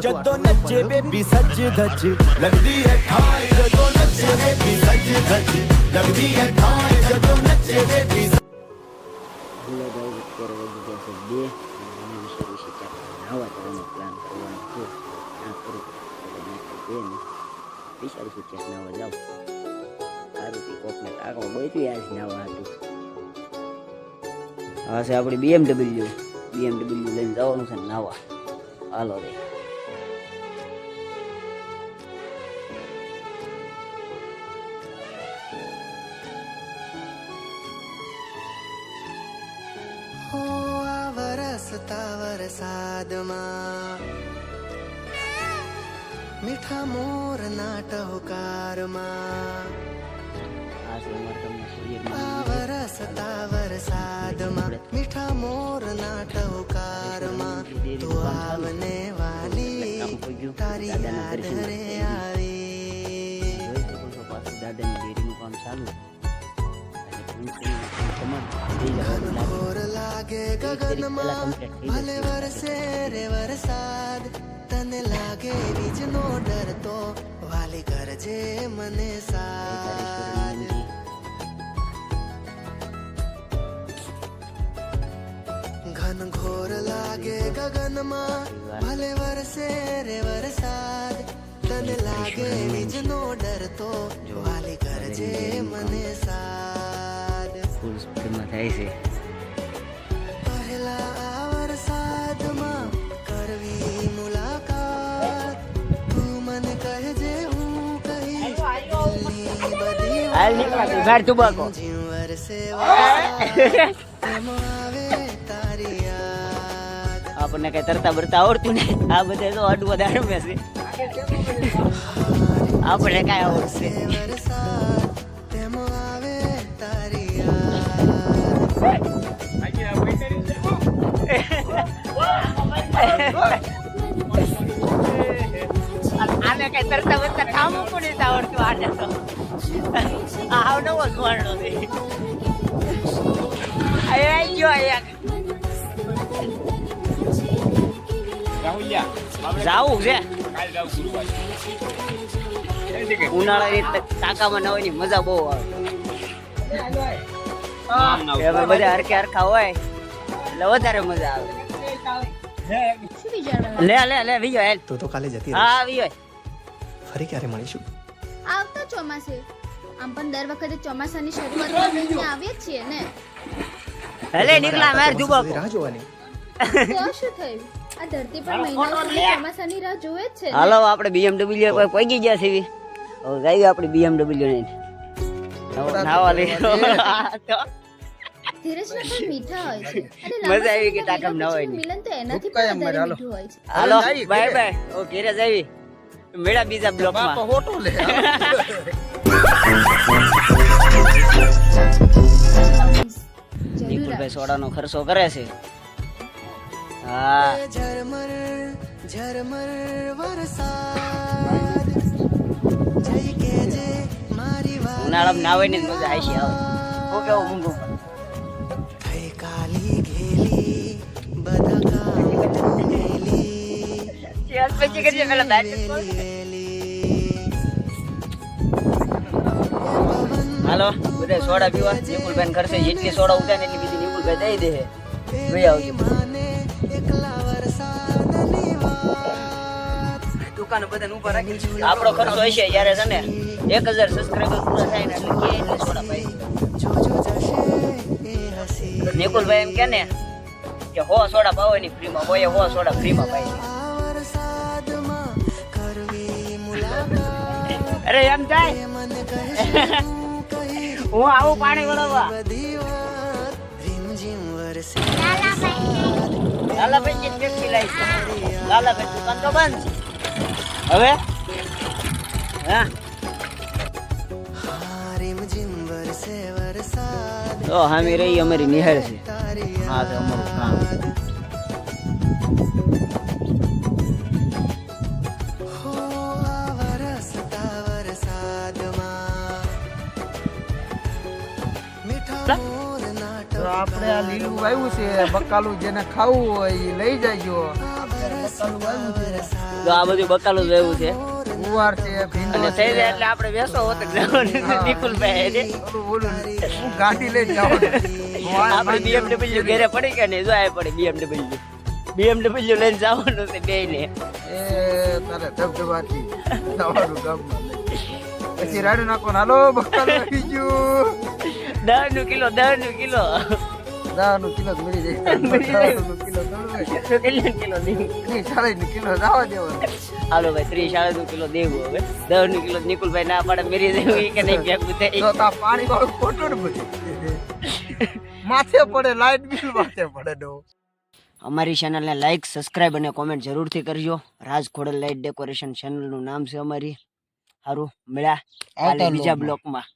ਜਦੋਂ ਨੱਚੇ ਬੇਬੀ ਸੱਜ ਧੱਜ ਲੱਗਦੀ ਹੈ ਠਾਈ ਜਦੋਂ ਨੱਚੇ ਬੇਬੀ ਸੱਜ ਧੱਜ ਲੱਗਦੀ ਹੈ ਠਾਈ ਜਦੋਂ ਨੱਚੇ ਬੇਬੀ હેલો ગાઈઝ અત્યારે વધી જશે બે અને હું શરૂ છે નવા કરવાનો પ્લાન કરવાનો છે આ કરું બે ને વિચારું છું ક્યાંક નવા જાઉં સારું કોકને આગળ બધું યાદ નવા હતું હા છે આપણી બીએમડબલ્યુ બીએમડબલ્યુ લઈને જવાનું છે નાવા હાલો રે હો આ વરસતા વરસાદમાં મીઠા મોરના ટહુકારમાં આ સૂર્ય આ વરસતા મીઠા મોરના ટહુકારમાં તું આવને વાલી તારી યાદ રે આવી દાદાની લાગે. ગગનમાં ભલે વરસે રે વરસાદ તને લાગે વીજનો ડર તો વાલી કરજે મને સાદ લાગે ગગનમાં ભલે વરસે રે વરસાદ તને લાગે વીજનો ડર તો વાલી કરજે મને સાદ ફૂલ સ્પીડમાં થાય છે પહેલા આ વરસાદમાં કરવી મુલાકાત તું મને કહેજે હું કહીશ દિલની બધી હાલ નીકળા ઘર તુબાકો જીવ વરસે વરસાદ તેમ આવે તારી યાદ આપણને કઈ તરતા બરતા આવડતું ને આ બધે તો અડવો દાડમે છે. આપણે કઈ આવડશે આવે આને કઈ તરતા બરતા કામ પણ આવડતું આને તો. આ નવો સ્વર્ણો છે. આય ગયો અહીંયા જાવું છે. ઉનાળાની ટાંકામાં નવાની મજા બહુ આવે. બધા હરખે હરખા હોય એટલે વધારે મજા આવે. લે લે લે વિયો હેલ. તો તો કાલે જતી હા વિયો ફરી ક્યારે મળીશું? આવતા ચોમાસે. આમ પણ દર વખતે ચોમાસાની શરૂઆતમાં લઈને આવીએ છીએ ને. હેલે નીકળા માર સુધી રાહ જોવાની. તો શું થયું? આ ધરતી પર મહિના સુધી ચોમાસાની રાહ જોવે જ છે હાલો આપણે બીએમડબલ્યુ કોઈ ગઈ ગયા છે? હવે ગાઈ આપણે બીએમડબલ્યુ ને નાવા લઈ ધીરજના પણ મીઠા હોય છે. અને મજા આવી કે લાંબા ના હોય મિલન તો એનાથી પણ વધારે મીઠું હોય છે. હાલો બાય બાય. ઓ ઘેરે જાવી મેળા બીજા બ્લોકમાં. જરૂર નિકુલભાઈ સોડાનો ખર્ચો કરે છે. હા. ઝરમર ઝરમર વરસાદ. જઈ મારી ઉનાળામાં ના હોય ને મજા આઈ આવે હું કેવું મૂંગું થઈ કાલી ઘેલી બધા કામ મેલી. ચાલ પછી કરજે પેલા બેટ હાલો બધા સોડા પીવા. નિકુલભાઈ કરશે જેટલી સોડા ઉઠે એટલી બીજી નિકુલભાઈ દઈ દે. ભાઈ આવજો. દુકાન બધા ઊભા રાખી. આપણો ખર્ચો હશે જ્યારે છે ને એક હજાર સબસ્ક્રાઈબર પૂરા થાય ને એટલે કે એટલે સોડા ભાઈ. જોજો જશે નિકુલભાઈ એમ કે ને કે હો સોડા પાવાની ફ્રીમાં હોય હો સોડા ફ્રીમાં ભાઈ. અરે એમ થાય? હું આવું પાણી વળવા. લાલાભાઈ લાલાભાઈ દુકાન તો બંધ છે. હવે? તો હામી રહી, અમારી નિહાળ છે. હા, તો અમારું કામ આપણે આ લીલું આવ્યું છે, બકાલું જેને ખાવું હોય એ લઈ જાયજો જો આ બધું બકાલું જ એવું છે. ગુવાર છે અને થઈ જાય એટલે આપણે બેસો હોત ઓલું ઓલું હું ગાડી લઈને જવાનું. આપણે બીએમડબલ્યુ ઘરે પડી કે નહીં? જો આ પડી બીએમડબલ્યુ બીએમડબલ્યુ લઈને જવાનું છે બે ને એ તારે ધબધબાથી જવાનું ગામમાં પછી રાડું નાખો હાલો બકાલું આવી ગયું. દસનું કિલો દસનું કિલો. દાનું કિલો મળી જાય. કિલો કેટલા કિલો દેવું કિલો દાવા દેવો. હાલો ભાઈ ત્રીસ સાડા કિલો દેવું હવે. દસનું કિલો નિકુલભાઈ ના પાડે મેરી દેવું કે નહીં ભેગું થાય. તો પાણી વાળું ખોટું ને માથે પડે લાઈટ બિલ માથે પડે ડો. અમારી ચેનલને લાઈક સબસ્ક્રાઇબ અને કોમેન્ટ જરૂરથી કરજો. રાજ ખોડલ લાઈટ ડેકોરેશન ચેનલનું નામ છે અમારી. સારું મળ્યા. બીજા બ્લોકમાં